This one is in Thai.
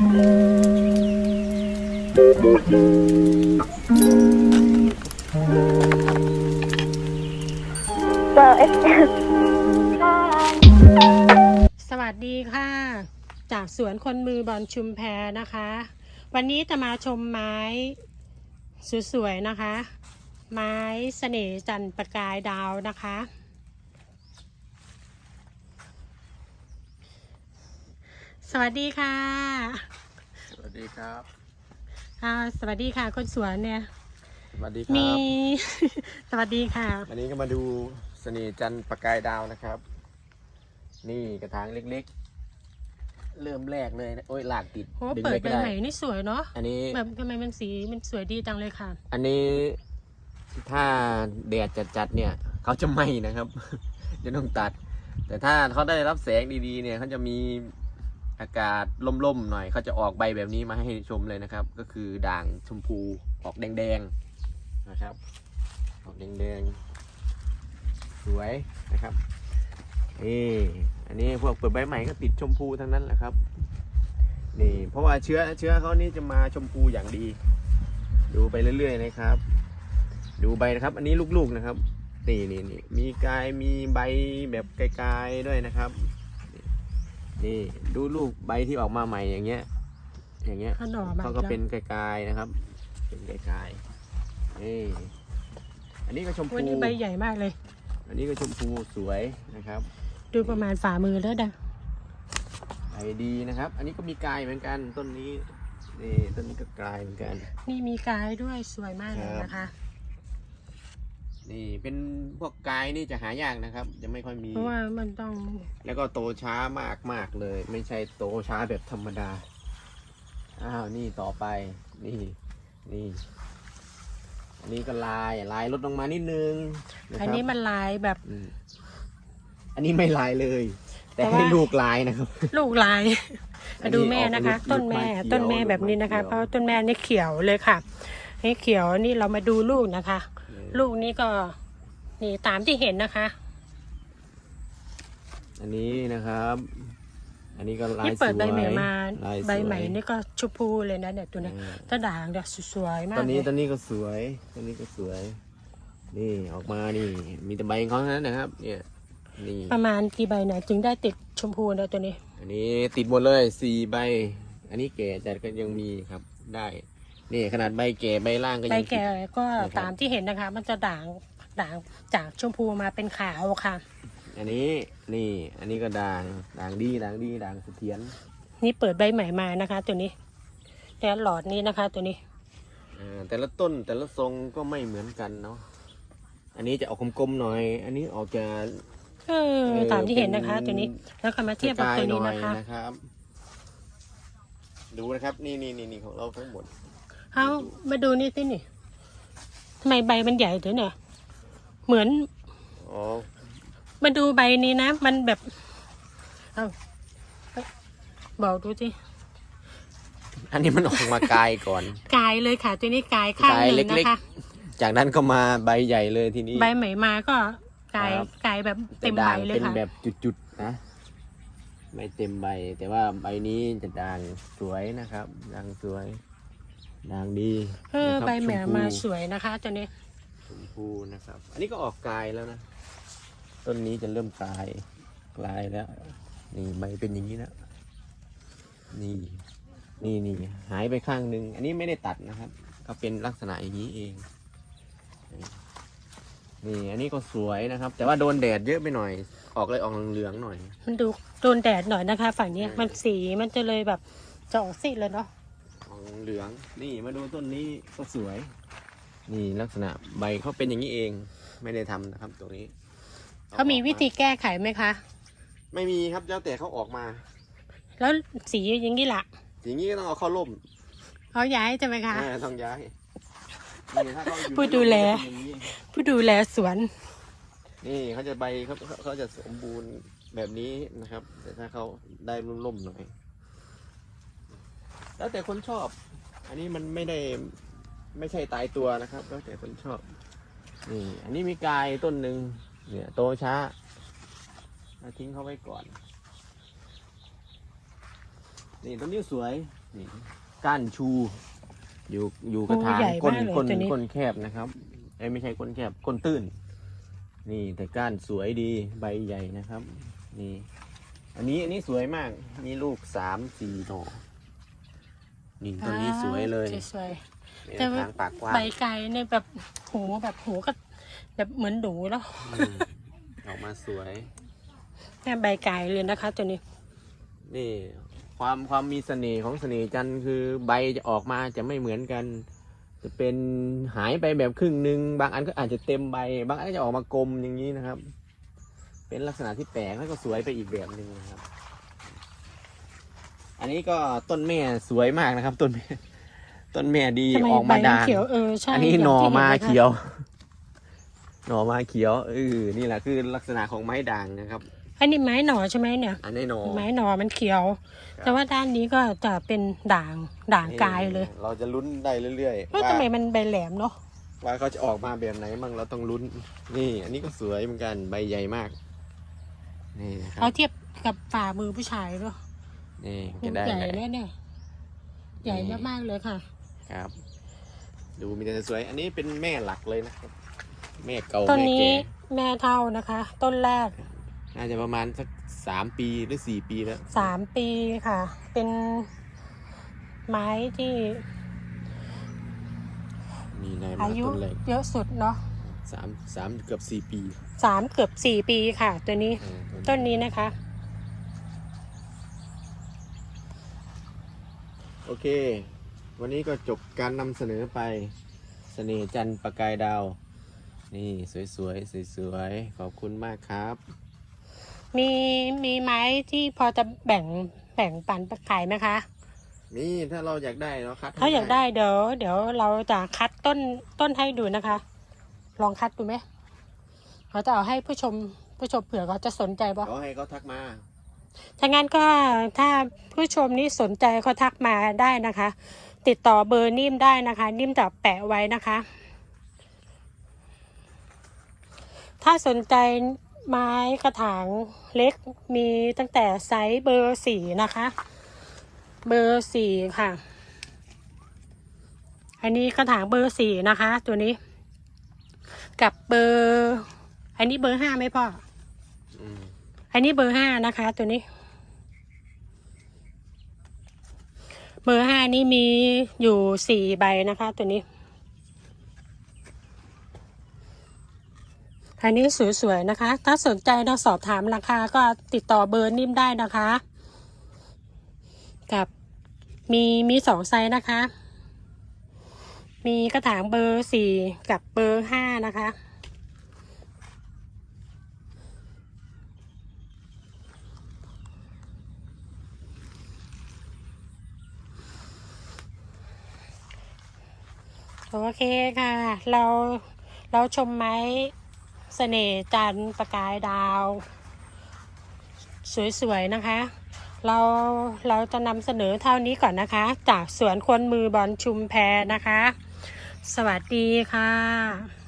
เบอร์เอฟสวัสดีค่ะ จากสวนคนมือบอลชุมแพนะคะ วันนี้จะมาชมไม้สวยๆนะคะ ไม้เสน่ห์จันประกายดาวนะคะ สวัสดีค่ะสวัสดีครับอ่าสวัสดีค่ะคนสวนเนี่ย สวัสดีคมีรับสวัสดีค่ะ วันนี้ก็มาดูเสน่ห์จันทร์ประกายดาวนะครับ นี่กระถางเล็กๆ เริ่มแรกเลยนะโอ้ยหลากติดโอ้ดึงเปิดเลยใบก็ได้ ใหม่นี่สวยเนาะ อันนี้ แบบทำไมมันสีมันสวยดีจังเลยค่ะ อันนี้ถ้าแดดจัดๆเนี่ยเขาจะไหม้นะครับ จะต้องตัด แต่ถ้าเขาได้รับแสงดีๆ เนี่ยเขาจะมี อากาศล่มๆหน่อยเขาจะออกใบแบบนี้มาให้ชมเลยนะครับ ก็คือด่างชมพูออกแดงๆนะครับ ออกแดงๆสวยนะครับนี่อันนี้พวกเปิดใบใหม่ก็ติดชมพูทั้งนั้นแหละครับนี่เพราะว่าเชื้อเชื้อเขานี่จะมาชมพูอย่างดี ดูไปเรื่อยๆนะครับ ดูใบนะครับ อันนี้ลูกๆนะครับนี่นี่นี่มีกายมีใบแบบไกลๆด้วยนะครับ นี่ดูลูกใบที่ออกมาใหม่อย่างเงี้ย อย่างเงี้ยถ้าหน่อมาเขาก็เป็นไกลๆนะครับ เป็นไกลๆนี่อันนี้ก็ชมวันพูนี้ใบใหญ่มากเลย อันนี้ก็ชมพูสวยนะครับ ดูประมาณฝ่ามือแล้วดังใบดีนะครับ อันนี้ก็มีกายเหมือนกันต้นนี้นี่ต้นนี้ก็กลายเหมือนกัน นี่มีกายด้วยสวยมากเลยนะคะ นี่เป็นพวกกายนี่จะหายากนะครับ จะไม่ค่อยมี เพราะว่ามันต้องแล้วก็โตช้ามากมากๆเลย ไม่ใช่โตช้าแบบธรรมดา อ้าวนี่ต่อไป นี่ นี่อันนี้ก็ลายลายลดลงมานิดนึงะครับอันนี้มันลายแบบ อืมอันนี้ไม่ลายเลย แต่แต่ว่า ให้ลูกลายนะครับ ลูกลาย อัมานดูแม่นะคะ ออกต้นแม่ ลูกไม้เขียวต้นแม่แบบนี้นะคะ ลูกไม้เขียว เพราะต้นแม่นี่เขียวเลยค่ะนี่เขียวนี่เรามาดูลูกนะคะ ลูกนี้ก็นี่ตามที่เห็นนะคะ อันนี้นะครับ อันนี้ก็ลายนี่เปิดใบใหม่สวยมา ลายสวย ใบใหม่นี่ก็ชมพูเลยนะเนี่ยตัวเนี้ยเออตาด่างเนี่ยสวยมากตอนนี้เลยตอนนี้ก็สวยตอนนี้ก็สวย นี่ออกมานี่ มีแต่ใบของเขาเท่านั้นนะครับ เนี่ยนี่ประมาณกี่ใบเนี่ยจึงได้ติดชมพูเนี่ยตัวนี้ อันนี้ติดหมดเลยสี่ใบ อันนี้แก่แต่ก็ยังมีครับได้ นี่ขนาดใบแก่ใบล่างก็ใบยังติดแก่ก็นะครับ ตามที่เห็นนะคะ มันจะด่างด่างจากชมพูมาเป็นขาวค่ะ อันนี้นี่ อันนี้ก็ด่างด่างดีด่างดีด่างเสถียรนี่เปิดใบใหม่มานะคะ ตัวนี้แต่หลอดนี้นะคะ ตัวนี้อ่าแต่ละต้นแต่ละทรงก็ไม่เหมือนกันเนาะอันนี้จะออกกลมๆหน่อย อันนี้ออกจะ เออเออตามที่เห็นนะคะ เป็น ตัวนี้แล้วก็มาเทียบกับตัวนี้หนะคะนะครับ ดูนะครับ นี่นี่นี่นี่ของเราทั้งหมด เอามาดูนี่สินี่ทำไมใบมันใหญ่เถอะเนี่ยเหมือนอ๋อมาดูใบนี้นะ มันแบบเอาบอกดูสิอันนี้มันออกมากายก่อน กายเลยค่ะ ตัวนี้กายข้างกายหนึ่งเล็นะกคะ จากนั้นก็มาใบใหญ่เลยทีนี้ ใบใหม่มาก็กายครับกายแบบแต่เต็มด่าใบงเลยเป็นค่ะแบบจุดๆนะไม่เต็มใบ แต่ว่าใบนี้จะด่างสวยนะครับด่างสวย ด่างดีเออนะครับใบแหมชพูมาสวยนะคะตัวนี้ชมพูนะครับ อันนี้ก็ออกกลายแล้วนะ ต้นนี้จะเริ่มกลายกลายแล้ว นี่ใบเป็นอย่างนี้แล้วนี่ นี่นี่หายไปข้างหนึ่ง อันนี้ไม่ได้ตัดนะครับ ก็เป็นลักษณะอย่างนี้เอง นี่อันนี้ก็สวยนะครับ แต่ว่าโดนแดดเยอะไปหน่อย ออกเลยออกเหลืองๆหน่อย มันดูโดนแดดหน่อยนะคะ ฝั่งเนี้ยเออมันสีมันจะเลยแบบจะออกสีเลยเนาะออก เหลืองนี่มาดูต้นนี้ก็สวย นี่ลักษณะใบเขาเป็นอย่างนี้เอง ไม่ได้ทำนะครับตรงนี้เขามีวิธีแก้ไขไหมคะ ไม่มีครับแล้วแต่เขาออกมา แล้วสีอย่างนี้ล่ะอย่างนี้ก็ต้องเอาเข้าร่มเขาย้ายใช่ไหมคะ อ่าต้องย้ายนี่ถ้าเขาอยู่ผู้ดูแลในร่มก็จะเป็นอย่างนี้ ผู้ดูแลสวน นี่เขาจะใบเขาเขาเขาจะสมบูรณ์แบบนี้นะครับ แต่ถ้าเขาได้ร่มๆหน่อย แล้วแต่คนชอบ อันนี้มันไม่ได้ไม่ใช่ตายตัวนะครับ แล้วแต่คนชอบ นี่ อันนี้มีกายต้นหนึ่งเนี่ยโตช้าเอาทิ้งเขาไว้ก่อน นี่ต้นนี้สวย นี่ก้านชู อยู่อยู่กระถางโอ้ใหญ่ก้นมากเลยก้นตัวนี้ ก้นแคบนะครับเอ้ยไม่ใช่ก้นแคบก้นตื้น นี่แต่ก้านสวยดีใบใหญ่นะครับ นี่ อันนี้อันนี้สวยมาก มีลูกสามสี่หน่อ นี่ต้นนี้สวยเลยสวยนี่แต่ว่าทางปากกว้างๆใบไก่เนี่ยแบบหูแบบหูก็แบบเหมือนดูแล้ว อืมออกมาสวยแค่ใบไก่เลยนะคะ ตัวนี้ นี่ความความมีเสน่ห์ของเสน่ห์จันทร์คือใบจะออกมาจะไม่เหมือนกัน จะเป็นหายไปแบบครึ่งหนึ่งบางอันก็อาจจะเต็มใบ บางอันก็จะออกมากลมอย่างนี้นะครับ เป็นลักษณะที่แปลกแล้วก็สวยไปอีกแบบหนึ่งนะครับ อันนี้ก็ต้นแม่สวยมากนะครับ ต้นแม่ต้นแม่ดีทำไมออกใบมามันด่างเขียวเออใช่อันนี้ย่งหน่อที่ห็มาลค่ะเขียว หน่อมาเขียวเออนี่แหละคือลักษณะของไม้ด่างนะครับ อันนี้ไม้หน่อใช่ไหมเนี่ย อันนี้หน่อ ไม้หน่อมันเขียว ครับ แต่ว่าด้านนี้ก็จะเป็นด่างด่างกายเลยเราจะลุ้นได้เรื่อยๆเฮ้ยว่าทำไมมันใบแหลมเนาะว่าเขาจะออกมาแบบไหนมั่งเราต้องลุ้น นี่ อันนี้ก็สวยเหมือนกันใบใหญ่มาก นี่นะครัเอาบเทียบกับฝ่ามือผู้ชายเนาะ นี่มัจะนได้ใหญ่เลยแล้วเนี่ยใหญ่นี่มากๆเลยค่ะ ครับ ดูมีแต่สวยอันนี้เป็นแม่หลักเลยนะครับ แม่เก่าต้นแม่นี้แก่แม่เท่านะคะ ต้นแรกน่าจะประมาณสักสามปีหรือสี่ปีแล้วสามปีค่ะ เป็นไม้ที่มีนายมาอายุต้นแรกเยอะสุดเนาะสามสามเกือบสี่ปีสามเกือบสี่ปีค่ะ ตัวนี้ เออต้นนี้นะคะ โอเค วันนี้ก็จบการนำเสนอไปเสน่ห์จันทร์ประกายดาว นี่สวยๆสวยๆขอบคุณมากครับ มีมีไม้ที่พอจะแบ่งแบ่งปันขายไหมคะนี่ถ้าเราอยากได้เราคัดถ้าอยากได้เดี๋ยวเดี๋ยวเราจะคัดต้นต้นให้ดูนะคะ ลองคัดดูไหมเราจะเอาให้ผู้ชมผู้ชมเผื่อเขาจะสนใจบ่เขาให้เขาทักมา ถ้างั้นก็ถ้าผู้ชมนี่สนใจเขาทักมาได้นะคะ ติดต่อเบอร์นิ่มได้นะคะ นิ่มจะแปะไว้นะคะ ถ้าสนใจไม้กระถางเล็กมีตั้งแต่ไซส์เบอร์สี่นะคะ เบอร์สี่ค่ะ อันนี้กระถางเบอร์สี่นะคะ ตัวนี้ กับเบอร์ อันนี้เบอร์ห้าไหมพ่อ อันนี้เบอร์ห้านะคะ ตัวนี้ เบอร์ห้านี่มีอยู่สี่ใบนะคะ ตัวนี้ อันนี้สวยๆนะคะ ถ้าสนใจเราสอบถามราคาก็ติดต่อเบอร์นิ่มได้นะคะกับมีมีสองไซส์นะคะ มีกระถางเบอร์สี่กับเบอร์ห้านะคะ โอเคค่ะ เราเราชมไม้เสน่ห์จันทร์ประกายดาว สวยๆนะคะ เราเราจะนำเสนอเท่านี้ก่อนนะคะ จากสวนคนมือบอลชุมแพนะคะ สวัสดีค่ะ